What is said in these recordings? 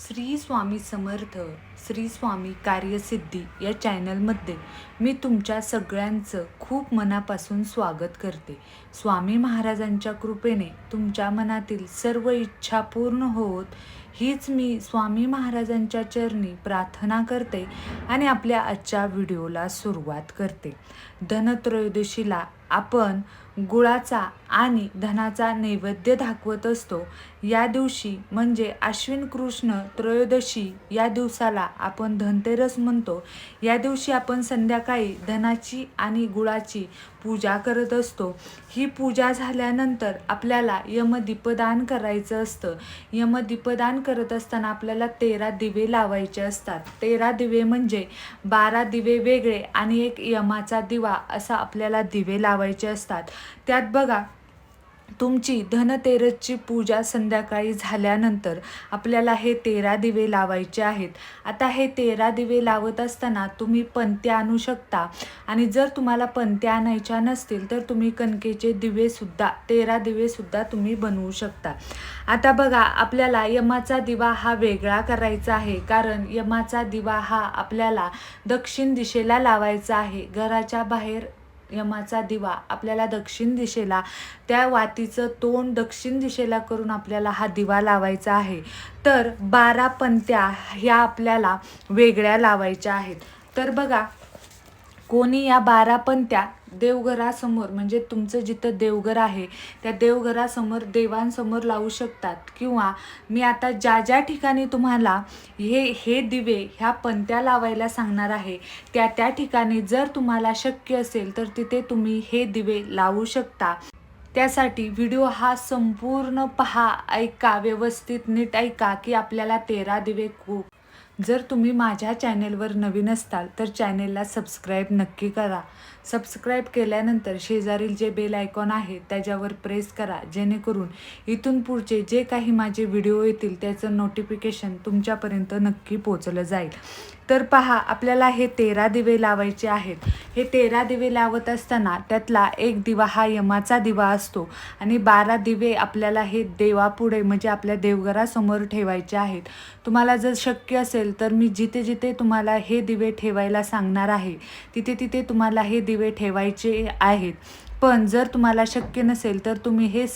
श्री स्वामी समर्थ श्री स्वामी कार्यसिद्धी या चॅनलमध्ये मी तुमच्या सगळ्यांचं खूप मनापासून स्वागत करते. स्वामी महाराजांच्या कृपेने तुमच्या मनातील सर्व इच्छा पूर्ण होत हीच मी स्वामी महाराजांच्या चरणी प्रार्थना करते आणि आपल्या आजच्या व्हिडिओला सुरुवात करते. धनत्रयोदशीला आपण गुळाचा आणि धनाचा नैवेद्य दाखवत असतो. या दिवशी म्हणजे आश्विन कृष्ण त्रयोदशी या दिवसाला आपण धनतेरस म्हणतो. या दिवशी आपण संध्याकाळी धनाची आणि गुळाची पूजा करत असतो. ही पूजा झाल्यानंतर आपल्याला यमदीपदान करायचं असतं. यमदीपदान करत असताना आपल्याला तेरा दिवे लावायचे असतात. तेरा दिवे म्हणजे बारा दिवे वेगळे आणि एक यमाचा दिवा असा आपल्याला दिवे लावायचे असतात. त्यात बघा तुमची धनतेरसची पूजा संध्याकाळी झाल्यानंतर आपल्याला हे तेरा दिवे लावायचे आहेत. आता हे तेरा दिवे लावत असताना तुम्ही पंत्या आणू शकता. आणि जर तुम्हाला पंत्या आणायच्या नसतील तर तुम्ही कणकेचे दिवेसुद्धा तेरा दिवेसुद्धा तुम्ही बनवू शकता. आता बघा आपल्याला यमाचा दिवा हा वेगळा करायचा आहे कारण यमाचा दिवा हा आपल्याला दक्षिण दिशेला लावायचा आहे. घराच्या बाहेर यमाचा दिवा आपल्याला दक्षिण दिशेला त्या वातीचं तोंड दक्षिण दिशेला करून आपल्याला हा दिवा लावायचा आहे. तर बारा पंत्या ह्या आपल्याला वेगळ्या लावायच्या आहेत. तर बघा कोणी या बारा पंत्या देवघरासमोर म्हणजे तुमचं जिथं देवघर आहे त्या देवघरासमोर देवांसमोर लावू शकतात. किंवा मी आता ज्या ज्या ठिकाणी तुम्हाला हे हे दिवे ह्या पंत्या लावायला सांगणार आहे त्या त्या ठिकाणी जर तुम्हाला शक्य असेल तर तिथे तुम्ही हे दिवे लावू शकता. त्यासाठी व्हिडिओ हा संपूर्ण पहा ऐका व्यवस्थित नीट ऐका की आपल्याला तेरा दिवे खूप जर तुम्ही माझ्या चॅनेलवर नवीन असताल तर चॅनेलला सबस्क्राईब नक्की करा. सबस्क्राईब केल्यानंतर शेजारील जे बेल आयकॉन आहे त्याच्यावर प्रेस करा जेणेकरून इथून पुढचे जे काही माझे व्हिडिओ येतील त्याचं नोटिफिकेशन तुमच्यापर्यंत नक्की पोचलं जाईल. तर पहा आपल्याला हे तेरा दिवे लावायचे आहेत. हे तेरा दिवे लावत असताना त्यातला एक दिवा हा यमाचा दिवा असतो आणि बारा दिवे आपल्याला हे देवापुढे म्हणजे आपल्या देवघरासमोर ठेवायचे आहेत. तुम्हाला जर शक्य असेल तर मी जिथे जिथे तुम्हाला हे दिवे ठेवायला सांगणार आहे तिथे तिथे तुम्हाला हे दिवे ठेवायचे आहेत. पण जर तुम्हाला शक्य नसेल तर तुम्ही हे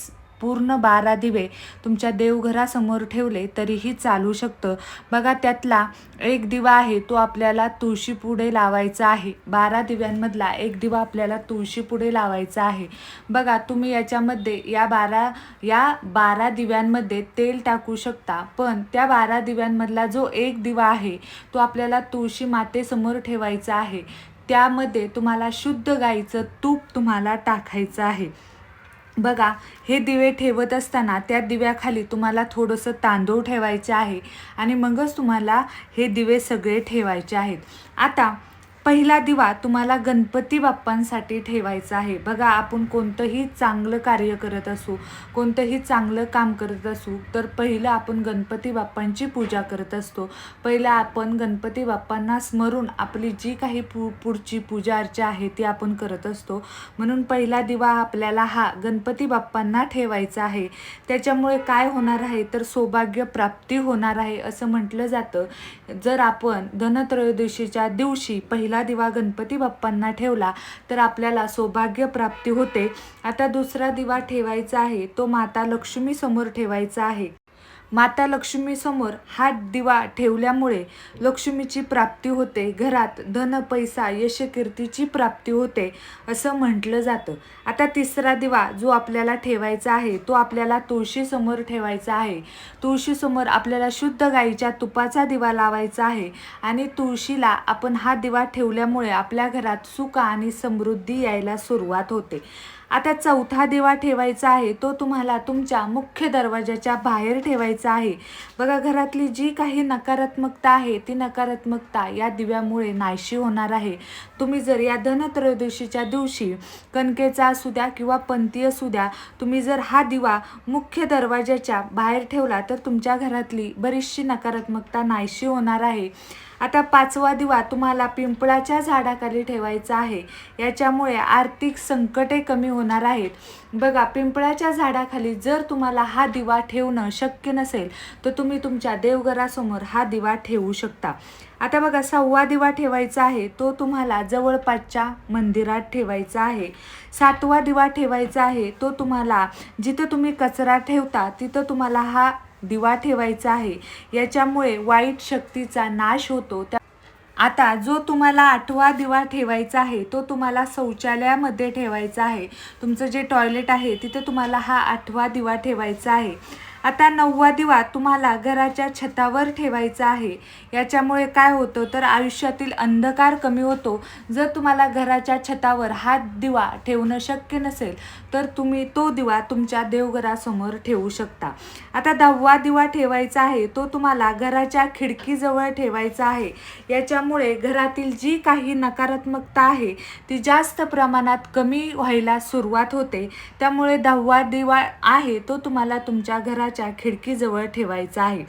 पूर्ण बारा दिवे तुमच्या देवघरासमोर ठेवले तरीही चालू शकतं. बघा त्यातला एक दिवा आहे तो आपल्याला तुळशीपुढे लावायचा आहे. बारा दिव्यांमधला एक दिवा आपल्याला तुळशीपुढे लावायचा आहे. बघा तुम्ही याच्यामध्ये या बारा या बारा दिव्यांमध्ये तेल टाकू शकता पण त्या बारा दिव्यांमधला जो एक दिवा आहे तो आपल्याला तुळशी मातेसमोर ठेवायचा आहे. त्यामध्ये तुम्हाला शुद्ध गाईचं तूप तुम्हाला टाकायचं आहे. बघा हे दिवे ठेवत असताना त्या दिव्याखाली तुम्हाला थोडंसं तांदूळ ठेवायचे आहे आणि मगच तुम्हाला हे दिवे सगळे ठेवायचे आहेत. आता पहिला दिवा तुम्हाला गणपती बाप्पांसाठी ठेवायचा आहे. बघा आपण कोणतंही चांगलं कार्य करत असू कोणतंही चांगलं काम करत असू तर पहिलं आपण गणपती बाप्पांची पूजा करत असतो. पहिलं आपण गणपती बाप्पांना स्मरून आपली जी काही पु पुढची पूजा अर्चा आहे ती आपण करत असतो. म्हणून पहिला दिवा आपल्याला हा गणपती बाप्पांना ठेवायचा आहे. त्याच्यामुळे काय होणार आहे? तर सौभाग्य प्राप्ती होणार आहे असं म्हटलं जातं. जर आपण धनत्रयोदशीच्या दिवशी पहिला दिवा गणपती बाप्पांना ठेवला तर आपल्याला सौभाग्य प्राप्ती होते. आता दुसरा दिवा ठेवायचा आहे तो माता लक्ष्मी समोर ठेवायचा आहे. माता लक्ष्मीसमोर हात हा दिवा ठेवल्यामुळे लक्ष्मीची प्राप्ती होते. घरात धन पैसा यशकीर्तीची प्राप्ती होते असं म्हटलं जातं. आता तिसरा दिवा जो आपल्याला ठेवायचा आहे तो आपल्याला तुळशीसमोर ठेवायचा आहे. तुळशीसमोर आपल्याला शुद्ध गाईच्या तुपाचा दिवा लावायचा आहे आणि तुळशीला आपण हा दिवा ठेवल्यामुळे आपल्या घरात सुख आणि समृद्धी यायला सुरुवात होते. आता चौथा दिवा ठेवायचा आहे तो तुम्हाला तुमच्या मुख्य दरवाजाच्या बाहेर ठेवायचा आहे. बघा घरातली जी काही नकारात्मकता आहे ती नकारात्मकता या दिव्यामुळे नाहीशी होणार आहे. तुम्ही जर या धनत्रयोदशीच्या दिवशी कणकेचा असू द्या किंवा पंथी असू द्या तुम्ही जर हा दिवा मुख्य दरवाजाच्या बाहेर ठेवला तर तुमच्या घरातली बरीचशी नकारात्मकता नाहीशी होणार आहे. आता पाचवा दिवा तुम्हाला पिंपळाच्या झाडाखाली ठेवायचा आहे. याच्यामुळे आर्थिक संकटे कमी होणार आहेत. बघा पिंपळाच्या झाडाखाली जर तुम्हाला हा दिवा ठेवणं शक्य नसेल तर तुम्ही तुमच्या देवघरासमोर हा दिवा ठेवू शकता. आता बघा सहावा दिवा ठेवायचा आहे तो तुम्हाला जवळपासच्या मंदिरात ठेवायचा आहे. सातवा दिवा ठेवायचा आहे तो तुम्हाला जिथं तुम्ही कचरा ठेवता तिथं तुम्हाला हा दिवा ठेवायचा आहे. याच्यामुळे वाईट शक्तीचा नाश होतो. त्या आता जो तुम्हाला आठवा दिवा ठेवायचा आहे तो तुम्हाला शौचालयामध्ये ठेवायचा आहे. तुमचं जे टॉयलेट आहे तिथे तुम्हाला हा आठवा दिवा ठेवायचा आहे. आता नववा दिवा तुम्हाला घराच्या छतावर ठेवायचा आहे. याच्यामुळे काय होतं तर आयुष्यातील अंधकार कमी होतो. जर तुम्हाला घराच्या छतावर हा दिवा ठेवणं शक्य नसेल तर तुम्ही तो दिवा तुमच्या देवघरासमोर ठेवू शकता. आता दहावा दिवा ठेवायचा आहे तो तुम्हाला घराच्या खिडकीजवळ ठेवायचा आहे. याच्यामुळे घरातील जी काही नकारात्मकता आहे ती जास्त प्रमाणात कमी व्हायला सुरुवात होते. त्यामुळे दहावा दिवा आहे तो तुम्हाला तुमच्या घराच्या खिडकीजवळ ठेवायचा आहे.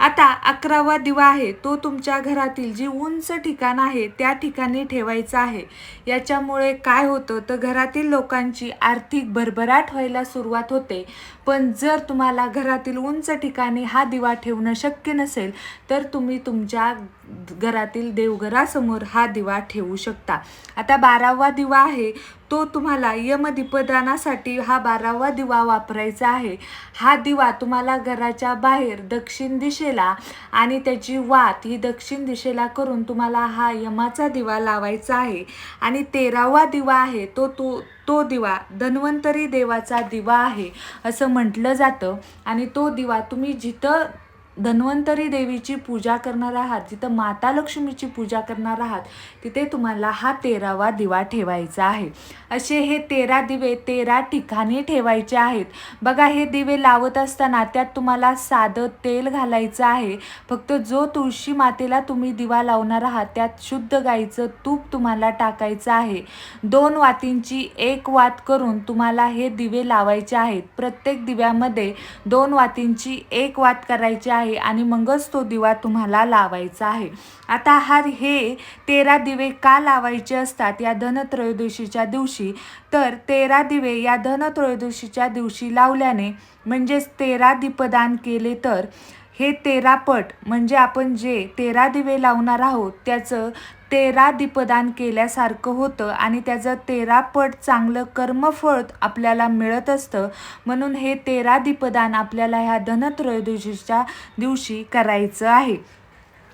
आता अकरावा दिवा आहे तो तुमच्या घरातील जी उंच ठिकाण आहे त्या ठिकाणी ठेवायचा आहे. याच्यामुळे काय होतं तर घरातील लोकांची आर्थिक भरभराट व्हायला सुरुवात होते. पण जर तुम्हाला घरातील उंच ठिकाणी हा दिवा ठेवणं शक्य नसेल तर तुम्ही तुमच्या घरातील देवघरासमोर हा दिवा ठेवू शकता. आता बारावा दिवा आहे तो तुम्हाला यमदीपदानासाठी हा बारावा दिवा वापरायचा आहे. हा दिवा तुम्हाला घराच्या बाहेर दक्षिण दिशेला आणि त्याची वात ही दक्षिण दिशेला करून तुम्हाला हा यमाचा दिवा लावायचा आहे. आणि तेरावा दिवा आहे तो तो तो दिवा धन्वंतरी देवाचा दिवा आहे असं म्हटलं जातं. आणि तो दिवा तुम्ही जिथं धन्वंतरी देवीची पूजा करणार आहात जिथं माता लक्ष्मीची पूजा करणार आहात तिथे तुम्हाला हा तेरावा दिवा ठेवायचा आहे. असे हे तेरा दिवे तेरा ठिकाणी ठेवायचे आहेत. बघा हे दिवे लावत असताना त्यात तुम्हाला साधं तेल घालायचं आहे. फक्त जो तुळशी मातेला तुम्ही दिवा लावणार आहात त्यात शुद्ध गाईचं तूप तुम्हाला टाकायचं आहे. दोन वातींची एक वात करून तुम्हाला हे दिवे लावायचे आहेत. प्रत्येक दिव्यामध्ये दोन वातींची एक वात करायची आहे. आणि मगच तो दिवा तुम्हाला लावायचा आहे. आता हा हे तेरा दिवे का लावायचे असतात या धनत्रयोदशीच्या दिवशी? तर तेरा दिवे या धनत्रयोदशीच्या दिवशी लावल्याने म्हणजेच तेरा दीपदान केले तर हे तेरा पट म्हणजे आपण जे तेरा दिवे लावणार आहोत त्याचं तेरा दीपदान केल्यासारखं होतं आणि त्याचं तेरा पट चांगलं कर्मफळ आपल्याला मिळत असतं. म्हणून हे तेरा दीपदान आपल्याला ह्या धनत्रयोदशीच्या दिवशी करायचं आहे.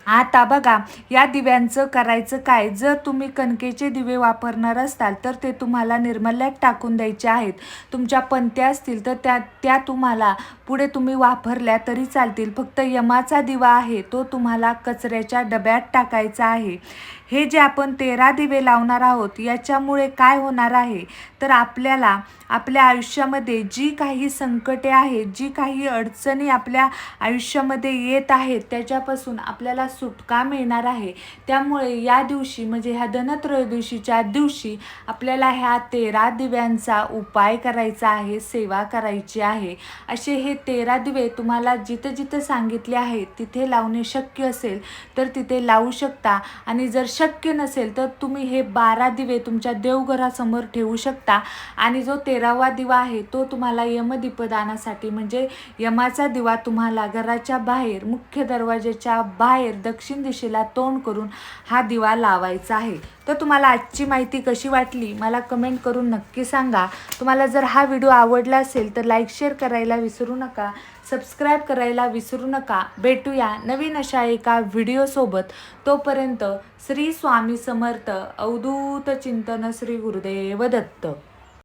आता बघा या दिव्यांचं करायचं काय? जर तुम्ही कणकेचे दिवे वापरणार असताल तर ते तुम्हाला निर्मल्यात टाकून द्यायचे आहेत. तुमच्या पंत्या असतील तर त्या त्या तुम्हाला पुढे तुम्ही वापरल्या तरी चालतील. फक्त यमाचा दिवा आहे तो तुम्हाला कचऱ्याच्या डब्यात टाकायचा आहे. हे जे आपण तेरा दिवे लावणार आहोत याच्यामुळे काय होणार आहे? तर आपल्याला आपल्या आयुष्यामध्ये जी काही संकटे आहेत जी काही अडचणी आपल्या आयुष्यामध्ये येत आहेत त्याच्यापासून आपल्याला सुटका मिळणार आहे. त्यामुळे या दिवशी म्हणजे ह्या धनत्रयोदशीच्या दिवशी आपल्याला ह्या तेरा दिव्यांचा उपाय करायचा आहे सेवा करायची आहे. असे हे तेरा दिवे तुम्हाला जिथं जिथं सांगितले आहेत तिथे लावणे शक्य असेल तर तिथे लावू शकता. आणि जर शक्य नसेल तर तुम्ही हे बारा दिवे तुमच्या देवघरासमोर ठेवू शकता. आणि जो तेरावा दिवा आहे तो तुम्हाला यमदीपदानासाठी म्हणजे यमाचा दिवा तुम्हाला घराच्या बाहेर मुख्य दरवाजाच्या बाहेर दक्षिण दिशेला तोंड करून हा दिवा लावायचा आहे. तर तुम्हाला आजची माहिती कशी वाटली मला कमेंट करून नक्की सांगा. तुम्हाला जर हा व्हिडिओ आवडला असेल तर लाईक शेअर करायला विसरू नका. सबस्क्राईब करायला विसरू नका. भेटूया नवीन अशा एका व्हिडिओसोबत तोपर्यंत श्री स्वामी समर्थ अवधूत चिंतन श्री गुरुदेव दत्त.